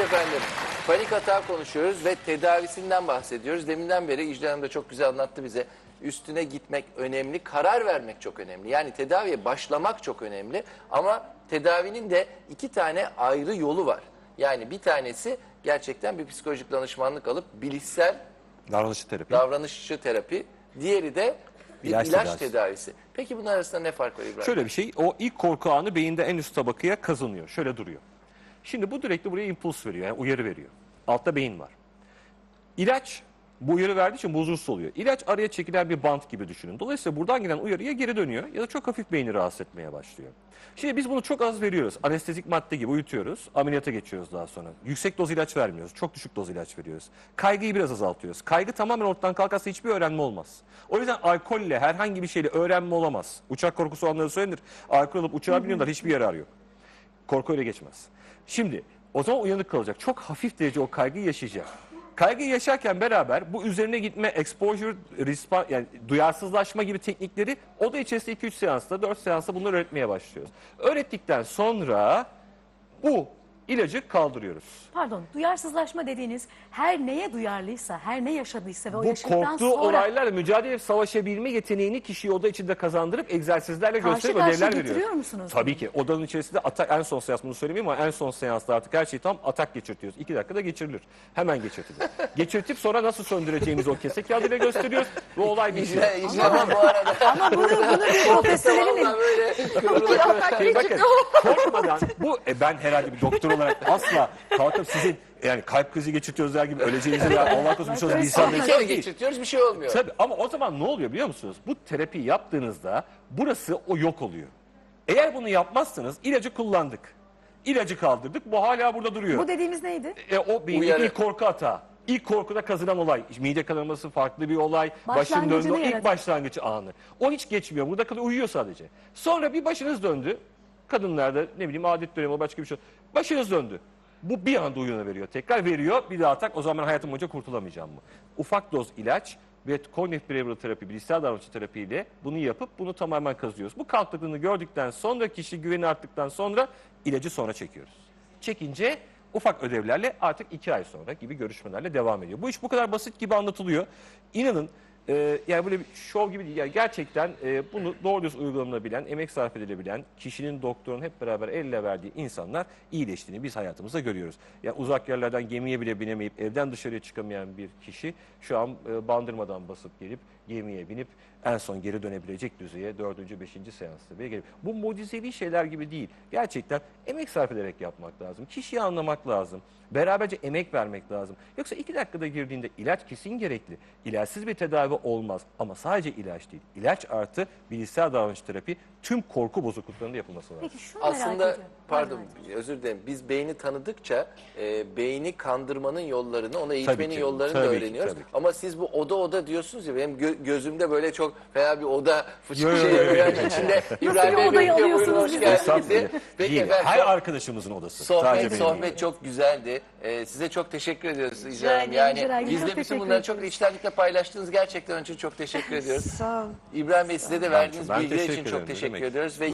Evet efendim. Panik hata konuşuyoruz ve tedavisinden bahsediyoruz. Deminden beri İclal Hanım da çok güzel anlattı bize. Üstüne gitmek önemli, karar vermek çok önemli. Yani tedaviye başlamak çok önemli. Ama tedavinin de iki tane ayrı yolu var. Yani bir tanesi gerçekten bir psikolojik danışmanlık alıp bilişsel Davranışçı terapi. davranışçı terapi. Diğeri de bir İlaç ilaç, tedavisi. tedavisi. Peki bunun arasında ne fark var İbrahim? Şöyle bir şey, o ilk korku anı beyinde en üst tabakaya kazanıyor. Şöyle duruyor. Şimdi bu sürekli buraya impuls veriyor, yani uyarı veriyor. Altta beyin var. İlaç bu uyarı verdiği için huzursuz oluyor. İlaç araya çekilen bir bant gibi düşünün. Dolayısıyla buradan gelen uyarıya geri dönüyor ya da çok hafif beyni rahatsız etmeye başlıyor. Şimdi biz bunu çok az veriyoruz. Anestezik madde gibi uyutuyoruz. Ameliyata geçiyoruz daha sonra. Yüksek doz ilaç vermiyoruz. Çok düşük doz ilaç veriyoruz. Kaygıyı biraz azaltıyoruz. Kaygı tamamen ortadan kalkarsa hiçbir öğrenme olmaz. O yüzden alkolle herhangi bir şeyle öğrenme olamaz. Uçak korkusu olanları söylenir. Alkol alıp uçağa biniyorlar hiçbir yararı yok. Korku öyle geçmez. Şimdi o zaman uyanık kalacak. Çok hafif derece o kaygıyı yaşayacak. Kaygıyı yaşarken beraber bu üzerine gitme, exposure, respa- yani duyarsızlaşma gibi teknikleri oda içerisinde 2-3 seansta, 4 seansta bunları öğretmeye başlıyoruz. Öğrettikten sonra bu ilacı kaldırıyoruz. Pardon, duyarsızlaşma dediğiniz her neye duyarlıysa, her ne yaşadıysa ve o Bu yaşadıktan korktuğu sonra olaylarla mücadele edip savaşabilme yeteneğini kişiyi oda içinde kazandırıp egzersizlerle Karşı gösterip karşıya ödevler getiriyor veriyoruz. musunuz? Tabii ki. Odanın içerisinde atak, en son seans bunu söylemeyeyim ama en son seansta artık her şeyi tam atak geçirtiyoruz. İki dakikada geçirilir. Hemen geçirtilir. Geçirtip sonra nasıl söndüreceğimizi o kese kağıdıyla gösteriyoruz ve olay bitiyor. İclal Hanım bu arada ama bunu, bunu bir profesyonelin Vallahi böyle kıvrıla Şimdi bakın korkmadan bu e, ben herhalde bir doktor olarak asla kalkıp sizin yani kalp krizi geçirtiyoruz der gibi öleceğinizi ya Allah korusun bir şey olsun insan bir kere geçirtiyoruz bir şey olmuyor. Tabii ama o zaman ne oluyor biliyor musunuz? Bu terapi yaptığınızda burası o yok oluyor. Eğer bunu yapmazsanız ilacı kullandık. İlacı kaldırdık bu hala burada duruyor. Bu dediğimiz neydi? E, o beynin Uyarı. ilk korku hatağı. İlk korkuda kazınan olay. Mide kanaması farklı bir olay. Başın Başlangıcını döndü. o ilk başlangıç anı. O hiç geçmiyor. Burada kalıyor uyuyor sadece. Sonra bir başınız döndü. Kadınlarda ne bileyim adet dönemi başka bir şey. Başınız döndü. Bu bir anda uyanıveriyor. Tekrar veriyor. Bir daha tak. O zaman ben hayatım boyunca kurtulamayacağım mı? Ufak doz ilaç ve kognitif behavioral terapi, bilişsel davranışçı terapiyle bunu yapıp bunu tamamen kazıyoruz. Bu kalktığını gördükten sonra kişi güveni arttıktan sonra ilacı sonra çekiyoruz. Çekince ufak ödevlerle artık iki ay sonra gibi görüşmelerle devam ediyor. Bu iş bu kadar basit gibi anlatılıyor. İnanın e, yani böyle bir şov gibi değil. Yani gerçekten e, bunu doğru düz uygulanabilen, emek sarf edilebilen, kişinin doktorun hep beraber elle verdiği insanlar iyileştiğini biz hayatımızda görüyoruz. Yani uzak yerlerden gemiye bile binemeyip evden dışarıya çıkamayan bir kişi şu an e, bandırmadan basıp gelip gemiye binip en son geri dönebilecek düzeye dördüncü, beşinci seansta bile gelip. Bu mucizevi şeyler gibi değil. Gerçekten emek sarf ederek yapmak lazım. Kişiyi anlamak lazım. Beraberce emek vermek lazım. Yoksa iki dakikada girdiğinde ilaç kesin gerekli. İlaçsız bir tedavi olmaz. Ama sadece ilaç değil. İlaç artı bilişsel davranış terapi tüm korku bozukluklarında yapılması lazım. Peki şunu merak Aslında ediyorum. Pardon özür dilerim biz beyni tanıdıkça e, beyni kandırmanın yollarını ona eğitmenin ki, yollarını da tabii ki, öğreniyoruz. tabii ki. Ama siz bu oda oda diyorsunuz ya benim gö- gözümde böyle çok fena bir oda fıçı Yo, yo, şey yo, yo, içinde İbrahim Bey odayı bekliyor buyurun alıyorsunuz hoş bize? geldiniz Estağfurullah. diye. Peki Değil, efendim her çok- arkadaşımızın odası. Sohbet Sadece benim sohbet çok güzeldi. Ee, size çok teşekkür ediyoruz ederim, Yani ederim. bizle Çok bütün teşekkür bunları çok içtenlikle paylaştığınız gerçekten için çok teşekkür ediyoruz. Sağ ol. İbrahim Bey size de verdiğiniz Ben bilgiler teşekkür için çok ederim, ne teşekkür demek. ediyoruz ve